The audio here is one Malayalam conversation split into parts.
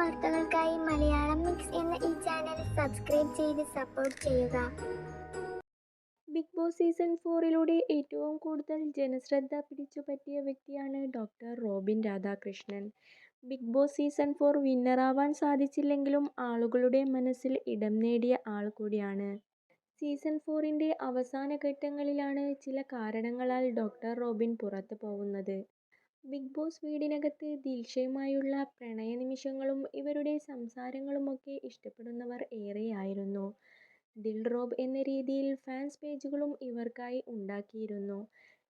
വാർത്തകൾക്കായി മലയാളം മിക്സ് എന്ന ഈ ചാനൽ സബ്സ്ക്രൈബ് ചെയ്ത് സപ്പോർട്ട് ചെയ്യുക ബിഗ് ബോസ് സീസൺ ഫോറിലൂടെ ഏറ്റവും കൂടുതൽ ജനശ്രദ്ധ പിടിച്ചു പറ്റിയ വ്യക്തിയാണ് doctor Robin Radhakrishnan. Bigg Boss season four വിന്നറാവാൻ സാധിച്ചില്ലെങ്കിലും ആളുകളുടെ മനസ്സിൽ ഇടം നേടിയ ആൾ കൂടിയാണ്. സീസൺ ഫോറിന്റെ അവസാന ഘട്ടങ്ങളിലാണ് ചില കാരണങ്ങളാൽ ഡോക്ടർ റോബിൻ പുറത്തു പോവുന്നത്. ബിഗ് ബോസ് വീടിനകത്ത് ദിൽഷയുമായുള്ള പ്രണയ നിമിഷങ്ങളും ഇവരുടെ സംസാരങ്ങളുമൊക്കെ ഇഷ്ടപ്പെടുന്നവർ ഏറെയായിരുന്നു. ദിൽ റോബ് എന്ന രീതിയിൽ ഫാൻസ് പേജുകളും ഇവർക്കായി ഉണ്ടാക്കിയിരുന്നു.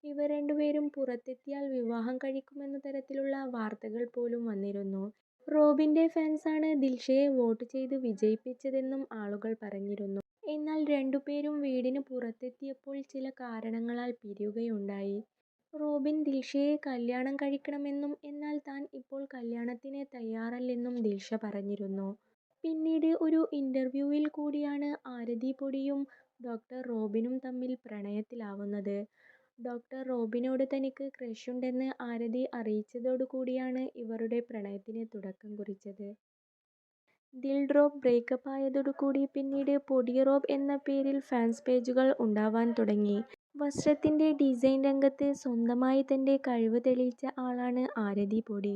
ഇവർ രണ്ടുപേരും പുറത്തെത്തിയാൽ വിവാഹം കഴിക്കുമെന്ന തരത്തിലുള്ള വാർത്തകൾ പോലും വന്നിരുന്നു. റോബിന്റെ ഫാൻസാണ് ദിൽഷയെ വോട്ട് ചെയ്ത് വിജയിപ്പിച്ചതെന്നും ആളുകൾ പറഞ്ഞിരുന്നു. എന്നാൽ രണ്ടുപേരും വീടിന് പുറത്തെത്തിയപ്പോൾ ചില കാരണങ്ങളാൽ പിരിയുകയുണ്ടായി. റോബിൻ ദിൽഷയെ കല്യാണം കഴിക്കണമെന്നും എന്നാൽ താൻ ഇപ്പോൾ കല്യാണത്തിന് തയ്യാറല്ലെന്നും ദിൽഷ പറഞ്ഞിരുന്നു. പിന്നീട് ഒരു ഇന്റർവ്യൂവിൽ കൂടിയാണ് ആരതി പൊടിയും ഡോക്ടർ റോബിനും തമ്മിൽ പ്രണയത്തിലാവുന്നത്. ഡോക്ടർ റോബിനോട് തനിക്ക് ക്രഷുണ്ടെന്ന് ആരതി അറിയിച്ചതോടുകൂടിയാണ് ഇവരുടെ പ്രണയത്തിന് തുടക്കം കുറിച്ചത്. ദിൽ ഡ്രോപ്പ് ബ്രേക്കപ്പ് കൂടി പിന്നീട് പൊടി റോബ് എന്ന പേരിൽ ഫാൻസ് പേജുകൾ ഉണ്ടാവാൻ തുടങ്ങി. വസ്ത്രത്തിന്റെ ഡിസൈൻ രംഗത്ത് സ്വന്തമായി തന്റെ കഴിവ് തെളിയിച്ച ആളാണ് ആരതി പൊടി.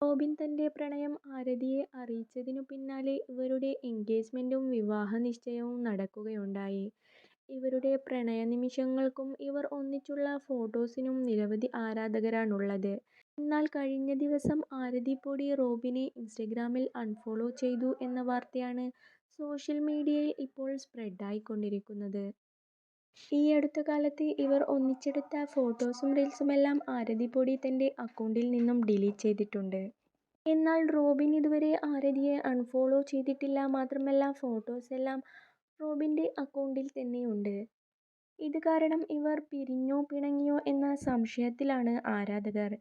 റോബിൻ തന്റെ പ്രണയം ആരതിയെ അറിയിച്ചതിനു പിന്നാലെ ഇവരുടെ എൻഗേജ്മെന്റും വിവാഹ നിശ്ചയവും നടക്കുകയുണ്ടായി. ഇവരുടെ പ്രണയ നിമിഷങ്ങൾക്കും ഇവർ ഒന്നിച്ചുള്ള ഫോട്ടോസിനും നിരവധി ആരാധകരാണുള്ളത്. എന്നാൽ കഴിഞ്ഞ ദിവസം ആരതി പൊടി റോബിനെ ഇൻസ്റ്റഗ്രാമിൽ അൺഫോളോ ചെയ്തു എന്ന വാർത്തയാണ് സോഷ്യൽ മീഡിയയിൽ ഇപ്പോൾ സ്പ്രെഡായിക്കൊണ്ടിരിക്കുന്നത്. ഈ അടുത്ത കാലത്ത് ഇവർ ഒന്നിച്ചെടുത്ത ഫോട്ടോസും റീൽസുമെല്ലാം ആരതി പൊടി തന്റെ അക്കൗണ്ടിൽ നിന്നും ഡിലീറ്റ് ചെയ്തിട്ടുണ്ട്. എന്നാൽ റോബിൻ ഇതുവരെ ആരതിയെ അൺഫോളോ ചെയ്തിട്ടില്ല മാത്രമല്ല ഫോട്ടോസ് എല്ലാം റോബിന്റെ അക്കൗണ്ടിൽ തന്നെയുണ്ട്. ഇത് കാരണം ഇവർ പിരിഞ്ഞോ പിണങ്ങിയോ എന്ന സംശയത്തിലാണ് ആരാധകർ.